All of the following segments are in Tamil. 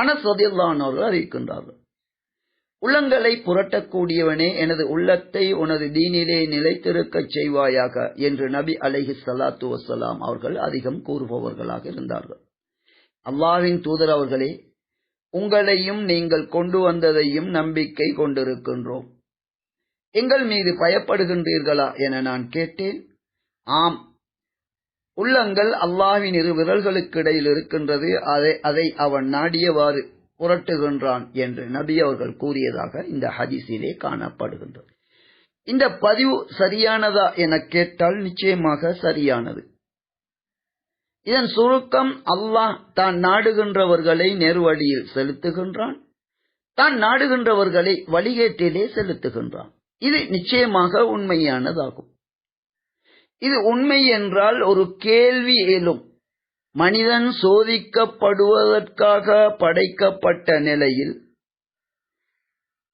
அனசதில்லானவர்கள் அறிவிக்கின்றார்கள். உள்ளங்களை புரட்டக்கூடியவனே எனது உள்ளத்தை உனது தீனிலே நிலைத்திருக்கச் செய்வாயாக என்று நபி அலைஹி சலாத்து வசலாம் அவர்கள் அதிகம் கூறுபவர்களாக இருந்தார்கள். அல்லாவின் தூதர் அவர்களே உங்களையும் நீங்கள் கொண்டு வந்ததையும் நம்பிக்கை கொண்டிருக்கின்றோம். எங்கள் மீது பயப்படுகின்றீர்களா என நான் கேட்டேன். ஆம் உள்ளங்கள் அல்லாவின் இரு விரல்களுக்கு இடையில் இருக்கின்றது. அதை அதை அவன் நாடியவாறு புரட்டுகின்றான் என்று நபி அவர்கள் கூறியதாக இந்த ஹதீஸிலே காணப்படுகின்றது. இந்த பதிவு சரியானதா என கேட்டால் நிச்சயமாக சரியானது. இதன் சுருக்கம் அல்லாஹ் தான் நாடுகின்றவர்களை நேர்வழியில் செலுத்துகின்றான். தான் நாடுகின்றவர்களை வழிகேட்டிலே செலுத்துகின்றான். இது நிச்சயமாக உண்மையானதாகும். இது உண்மை என்றால் ஒரு கேள்வி எழும். மனிதன் சோதிக்கப்படுவதற்காக படைக்கப்பட்ட நிலையில்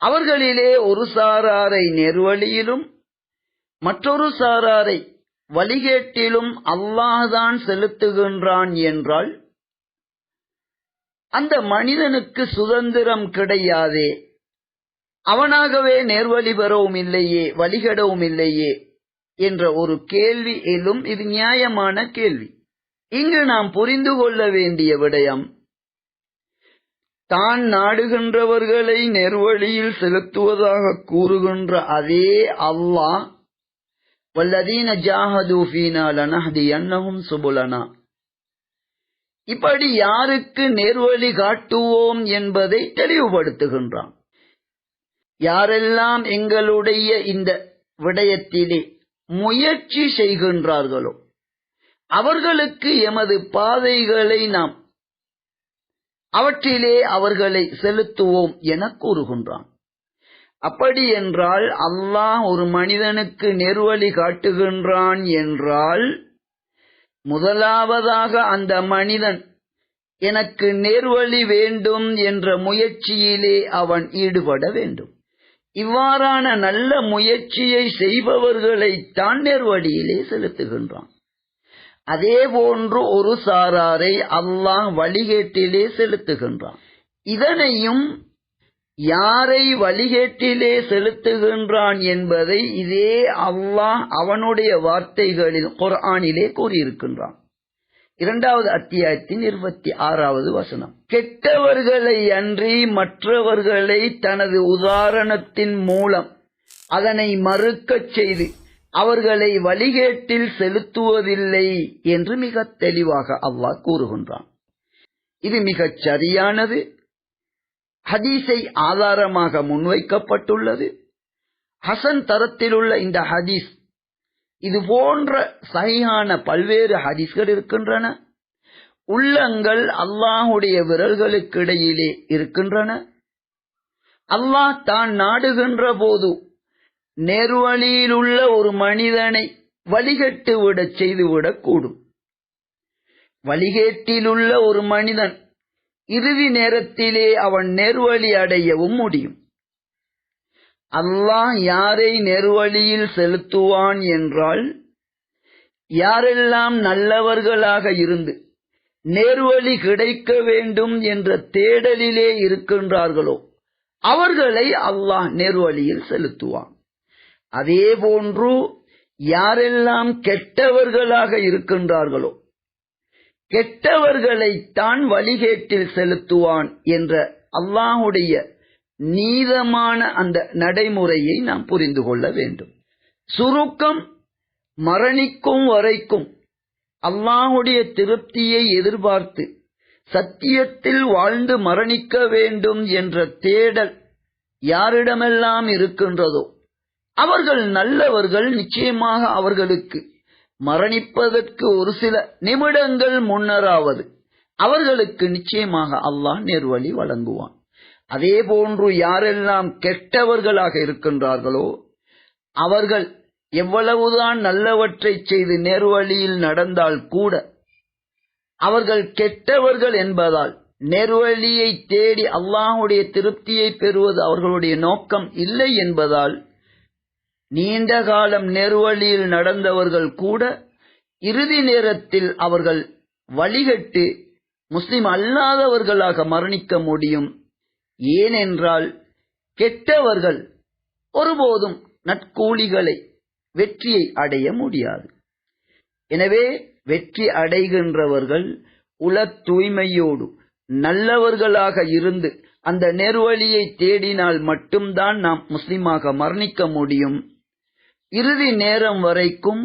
அவர்களிலே ஒரு சாராரை நெர்வழியிலும் மற்றொரு சாராரை வழிகேட்டிலும் அல்லாஹ்தான் செலுத்துகின்றான் என்றால் அந்த மனிதனுக்கு சுதந்திரம் கிடையாதே. அவனாகவே நேர்வழி பெறவும் இல்லையே வழிகடவும் இல்லையே. என்ற ஒரு கேள்வி எழும் இது நியாயமான கேள்வி. இங்கு நாம் புரிந்து கொள்ள வேண்டிய விடயம் தான் நாடுகின்றவர்களை நெர்வழியில் செலுத்துவதாக கூறுகின்ற அதே அல்லாஹ் வல்லதீன ஜாஹது ஃபீனா சுபுலனா. இப்படி யாருக்கு நேர்வழி காட்டுவோம் என்பதை தெளிவுபடுத்துகின்றான். யாரெல்லாம் எங்களுடைய இந்த விடயத்திலே முயற்சி செய்கின்றார்களோ. அவர்களுக்கு எமது பாதைகளை நாம் அவற்றிலே அவர்களை செலுத்துவோம் என கூறுகின்றான். அப்படி என்றால் அல்லாஹ் ஒரு மனிதனுக்கு நெருவழி காட்டுகின்றான் என்றால் முதலாவதாக அந்த மனிதன் எனக்கு நேர்வழி வேண்டும் என்ற முயற்சியிலே அவன் ஈடுபட வேண்டும். இவ்வாறான நல்ல முயற்சியை செய்பவர்களை தான் நேர்வழியிலே செலுத்துகின்றான். அதே போன்று ஒரு சாராரை அல்லாஹ் வழிகேட்டிலே செலுத்துகின்றான். இதனையும் யாரை வழிகேட்டிலே செலுத்துகின்றான் என்பதை இதே அல்லாஹ் அவனுடைய வார்த்தைகளில் குர்ஆனிலே கூறியிருக்கின்றான். இரண்டாவது அத்தியாயத்தின் இருபத்தி ஆறாவது வசனம். கெட்டவர்களை அன்றி மற்றவர்களை தனது உதாரணத்தின் மூலம் அதனை மறுக்கச் செய்து அவர்களை வழிகேட்டில் செலுத்துவதில்லை என்று மிக தெளிவாக அல்லாஹ் கூறுகின்றான். இது மிகச் சரியானது. ஹதீஸை ஆதாரமாக முன்வைக்கப்பட்டுள்ளது. ஹசன் தரத்திலுள்ள இந்த ஹதீஸ் இது போன்ற சகையான பல்வேறு ஹதீஸ்கள் இருக்கின்றன. உள்ளங்கள் அல்லாஹுடைய விரல்களுக்கு இடையிலே இருக்கின்றன. அல்லாஹ் தான் நாடுகின்ற போது நேர்வழியில் உள்ள ஒரு மனிதனை வழிகட்டு விடச் செய்துவிடக் கூடும். வழிகேட்டிலுள்ள ஒரு மனிதன் இறுதி நேரத்திலே அவன் நேர்வழி அடையவும் முடியும். அல்லாஹ் யாரை நெருவழியில் செலுத்துவான் என்றால் யாரெல்லாம் நல்லவர்களாக இருந்து நேர்வழி கிடைக்க வேண்டும் என்ற தேடலிலே இருக்கின்றார்களோ அவர்களை அல்லாஹ் நேர்வழியில் செலுத்துவான். அதே போன்று யாரெல்லாம் கெட்டவர்களாக இருக்கின்றார்களோ கெட்டவர்களைத்தான் வழிகேட்டில் செலுத்துவான் என்ற அல்லாஹுடைய நீதமான அந்த நடைமுறையை நாம் புரிந்து கொள்ள வேண்டும். சுருக்கம் மரணிக்கும் வரைக்கும் அல்லாஹுடைய திருப்தியை எதிர்பார்த்து சத்தியத்தில் வாழ்ந்து மரணிக்க வேண்டும் என்ற தேடல் யாரிடமெல்லாம் இருக்கின்றதோ அவர்கள் நல்லவர்கள் நிச்சயமாக அவர்களுக்கு மரணிப்பதற்கு ஒரு சில நிமிடங்கள் முன்னராவது அவர்களுக்கு நிச்சயமாக அல்லாஹ் நேர்வழி வழங்குவான். அதே போன்று யாரெல்லாம் கெட்டவர்களாக இருக்கின்றார்களோ அவர்கள் எவ்வளவுதான் நல்லவற்றை செய்து நேர்வழியில் நடந்தால் கூட அவர்கள் கெட்டவர்கள் என்பதால் நேர்வழியை தேடி அல்லாஹுடைய திருப்தியை பெறுவது அவர்களுடைய நோக்கம் இல்லை என்பதால் நீண்ட காலம் நேர்வழியில் நடந்தவர்கள் கூட இறுதி நேரத்தில் அவர்கள் வழிகட்டு முஸ்லிம் அல்லாதவர்களாக மரணிக்க முடியும். ஏனென்றால் கெட்டவர்கள் ஒருபோதும் நற்கூலிகளை வெற்றியை அடைய முடியாது. எனவே வெற்றி அடைகின்றவர்கள் உல தூய்மையோடு நல்லவர்களாக இருந்து அந்த நெருவழியை தேடினால் மட்டும்தான் நாம் முஸ்லிமாக மரணிக்க முடியும். இறுதி நேரம் வரைக்கும்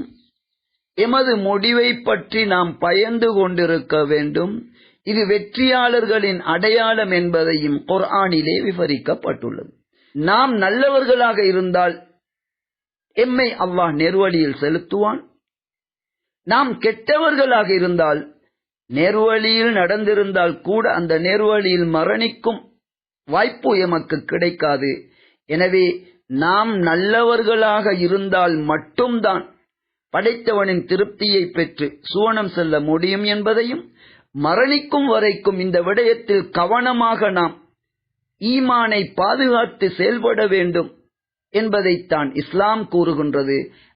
எமது முடிவை பற்றி நாம் பயந்து கொண்டிருக்க வேண்டும். இது வெற்றியாளர்களின் அடையாளம் என்பதையும் குர்ஆனிலே விவரிக்கப்பட்டுள்ளது. நாம் நல்லவர்களாக இருந்தால் எம்மை அல்லாஹ் நெருவழியில் செலுத்துவான். நாம் கெட்டவர்களாக இருந்தால் நேர்வழியில் நடந்திருந்தால் கூட அந்த நேர்வழியில் மரணிக்கும் வாய்ப்பு எமக்கு கிடைக்காது. எனவே நாம் நல்லவர்களாக இருந்தால் மட்டும்தான் படைத்தவனின் திருப்தியை பெற்று சுவனம் செல்ல முடியும் என்பதையும் மரணிக்கும் வரைக்கும் இந்த விடயத்தில் கவனமாக நாம் ஈமானை பாதுகாத்து செயல்பட வேண்டும் என்பதைத்தான் இஸ்லாம் கூறுகின்றது.